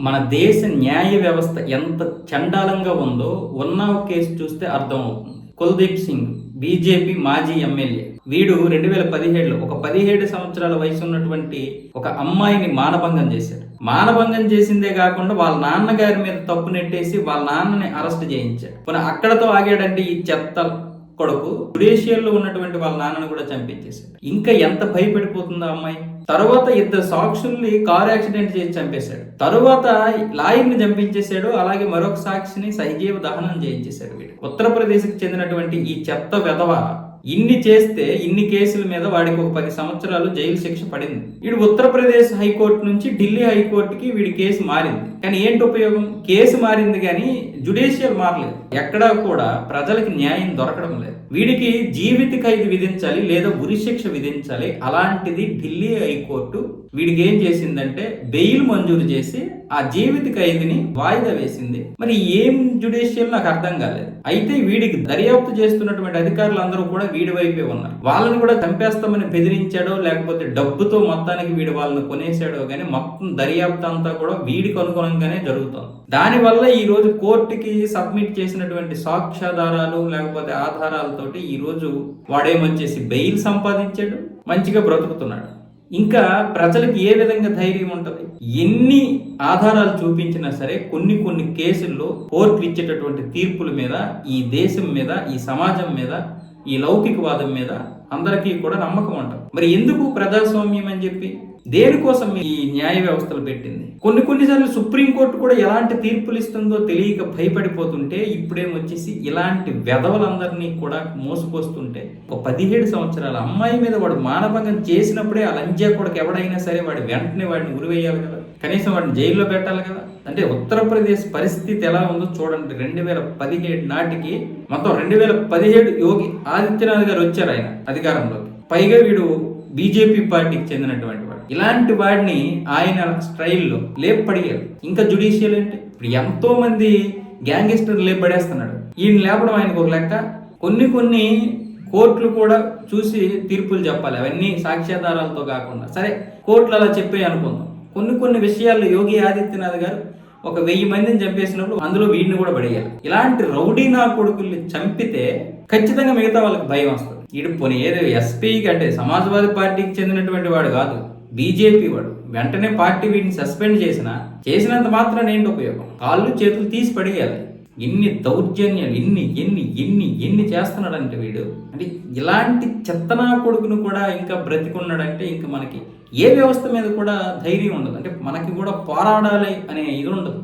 మన దేశ న్యాయ వ్యవస్థ ఎంత చండాలంగా ఉందో ఉన్నావ్ కేసు చూస్తే అర్థమవుతుంది. కుల్దీప్ సింగ్ బీజేపీ మాజీ ఎమ్మెల్యే. వీడు రెండు వేల పదిహేడులో ఒక పదిహేడు సంవత్సరాల వయసు ఉన్నటువంటి ఒక అమ్మాయిని మానభంగం చేశాడు. మానభంగం చేసిందే కాకుండా వాళ్ళ నాన్నగారి మీద తప్పు నెట్టేసి వాళ్ళ నాన్నని అరెస్ట్ చేయించాడు. మన అక్కడతో ఆగాడంటే ఈ చెత్త కొడుకు జుడిషియల్లో ఉన్నటువంటి వాళ్ళ నాన్నను కూడా చంపించేశాడు ఇంకా ఎంత భయపడిపోతుందో అమ్మాయి. తర్వాత ఇద్దరు సాక్షుల్ని కారు యాక్సిడెంట్ చేసి చంపేశాడు. తరువాత లాయర్ని చంపించేశాడు. అలాగే మరొక సాక్షిని సహజీవ దహనం చేయించేశాడు వీడు. ఉత్తరప్రదేశ్కి చెందినటువంటి ఈ చెత్త వెధవ ఇన్ని చేస్తే ఇన్ని కేసుల మీద వాడికి ఒక పది సంవత్సరాలు జైలు శిక్ష పడింది. వీడు ఉత్తరప్రదేశ్ హైకోర్టు నుంచి ఢిల్లీ హైకోర్టుకి వీడి కేసు మారింది. కానీ ఏంటి ఉపయోగం? కేసు మారింది కానీ జుడిషియల్ మారలేదు. ఎక్కడా కూడా ప్రజలకు న్యాయం దొరకడం లేదు. వీడికి జీవిత ఖైదు విధించాలి లేదా ఉరిశిక్ష విధించాలి అలాంటిది ఢిల్లీ హైకోర్టు వీడికి ఏం చేసిందంటే బెయిల్ మంజూరు చేసి ఆ జీవిత ఖైదుని వాయిదా వేసింది. మరి ఏం జుడిషియల్ నాకు అర్థం కాలేదు. అయితే వీడికి దర్యాప్తు చేస్తున్నటువంటి అధికారులు అందరూ కూడా వీడి వైపే ఉన్నారు. వాళ్ళని కూడా చంపేస్తామని బెదిరించాడో లేకపోతే డబ్బుతో మొత్తానికి వీడి వాళ్ళని కొనేసాడో కానీ మొత్తం దర్యాప్తు అంతా కూడా వీడికి అనుగుణంగానే జరుగుతుంది దానివల్ల ఈ రోజు కోర్టుకి సబ్మిట్ చేసినటువంటి సాక్ష్యాధారాలు లేకపోతే ఆధారాలతోటి ఈ రోజు వాడేమొచ్చేసి బెయిల్ సంపాదించాడు మంచిగా బ్రతుకుతున్నాడు. ఇంకా ప్రజలకు ఏ విధంగా ధైర్యం ఉంటుంది? ఎన్ని ఆధారాలు చూపించినా సరే కొన్ని కొన్ని కేసుల్లో కోర్టు ఇచ్చేటటువంటి తీర్పుల మీద ఈ దేశం మీద ఈ సమాజం మీద ఈ లౌకికవాదం మీద అందరికీ కూడా నమ్మకం ఉంటుంది. మరి ఎందుకు ప్రజాస్వామ్యం అని చెప్పి? దేనికోసం ఈ న్యాయ వ్యవస్థలు పెట్టింది? కొన్ని కొన్నిసార్లు సుప్రీంకోర్టు కూడా ఎలాంటి తీర్పులు ఇస్తుందో తెలియక భయపడిపోతుంటే ఇప్పుడేమొచ్చేసి ఇలాంటి వెధవలందరినీ కూడా మోసుకొస్తుంటే ఒక పదిహేడు సంవత్సరాల అమ్మాయి మీద వాడు మానభంగం చేసినప్పుడే ఆ లంజా కొడుకు ఎవడైనా సరే వాడు వెంటనే వాడిని ఉరివేయాలి కదా. కనీసం వాడిని జైల్లో పెట్టాలి కదా. అంటే ఉత్తరప్రదేశ్ పరిస్థితి ఎలా ఉందో చూడండి. రెండు వేల పదిహేడు నాటికి మొత్తం రెండు వేల పదిహేడు యోగి ఆదిత్యనాథ్ గారు వచ్చారు ఆయన అధికారంలోకి. పైగా వీడు బీజేపీ పార్టీకి చెందినటువంటి వాడు. ఇలాంటి వాడిని ఆయన స్ట్రైల్లో లేపడిగారు ఇంకా జుడిషియల్ అంటే ఇప్పుడు ఎంతో మంది గ్యాంగిస్టర్ లేపడేస్తున్నాడు ఈయన లేపడం ఆయనకు ఒక లెక్క. కొన్ని కొన్ని కోర్టులు కూడా చూసి తీర్పులు చెప్పాలి. అవన్నీ సాక్ష్యాధారాలతో కాకుండా. సరే కోర్టులు అలా చెప్పే అనుకుందాం. కొన్ని కొన్ని విషయాల్లో యోగి ఆదిత్యనాథ్ గారు ఒక వెయ్యి మందిని చంపేసినప్పుడు అందులో వీడిని కూడా పడేయాలి. ఇలాంటి రౌడీ నా కొడుకుల్ని చంపితే ఖచ్చితంగా మిగతా వాళ్ళకి భయం వస్తుంది. వీడు పోనీ ఏదో ఎస్పీకి అంటే సమాజ్వాదీ పార్టీకి చెందినటువంటి వాడు కాదు బీజేపీ వాడు. వెంటనే పార్టీ వీడిని సస్పెండ్ చేసిన చేసినంత మాత్రం ఏంటి ఉపయోగం? కాళ్ళు చేతులు తీసి పడేయాలి. ఇన్ని దౌర్జన్యాలు ఇన్ని ఎన్ని ఎన్ని ఎన్ని చేస్తున్నాడంటే వీడు. అంటే ఇలాంటి చెత్తనా కొడుకును కూడా ఇంకా బ్రతికున్నాడంటే ఇంకా మనకి ఏ వ్యవస్థ మీద కూడా ధైర్యం ఉండదు. అంటే మనకి కూడా పోరాడాలి అనే ఇది ఉండదు.